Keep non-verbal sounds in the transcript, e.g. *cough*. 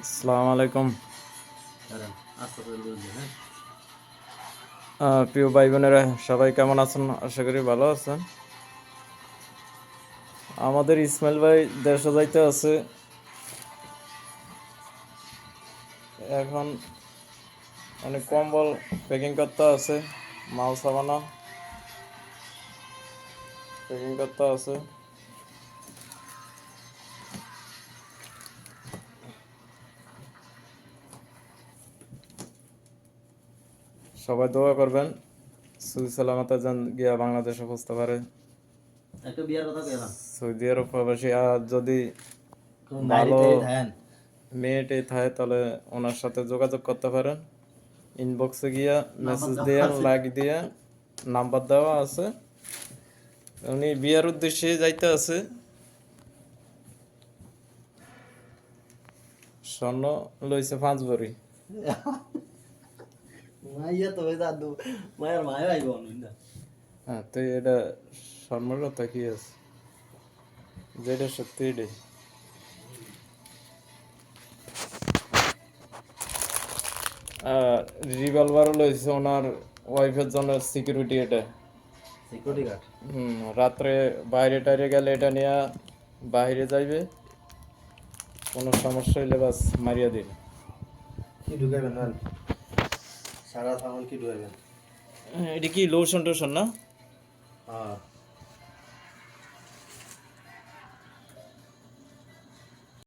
আসসালামু আলাইকুম। করে বলছি হ্যাঁ। প্রিয় ভাই বোনেরা সবাই কেমন আছেন? আশা করি ভালো আছেন। আমাদের ইসমাইল ভাই দেড়শো যাইতে আছে। এখন অনেক কম্বল প্যাকিং করতে আছে মাল সাবানা প্যাকিং করতে আছে। সবাই দোয়া করবেন। সুই সালামতে যান গিয়া বাংলাদেশে বুঝতে পারে। সৌদি আরব প্রবাসী আর যদি ভালো মেয়েটে থাকে তাহলে ওনার সাথে যোগাযোগ করতে পারেন। ইনবক্সে গিয়া মেসেজ দিয়ে লাইক দিয়ে নাম্বার দেওয়া আছে। উনি বিয়ার উদ্দেশ্যে যাইতে আছে। স্বর্ণ লইছে পাঁচ ভরি *laughs* মাইয়া তো দাদু মায়ের মায়ের আইব না হ্যাঁ তো এটা স্বর্ণর কথা কি আছে? যেটা সত্যি এটাই। রিভলভারও লইছে ওনার ওয়াইফের জন্য সিকিউরিটি এটা। সিকিউরিটি গার্ড হুম রাত্রে বাইরে টাইরে গেলে এটা নিয়ে বাইরে যাইবে। কোনো সমস্যা হইলে বাস মারিয়া দিবে। কি ঢুকাইবেন না সারা সামান কি ঢুকাইবেন এটা কি লোশন টোশন না? হ্যাঁ।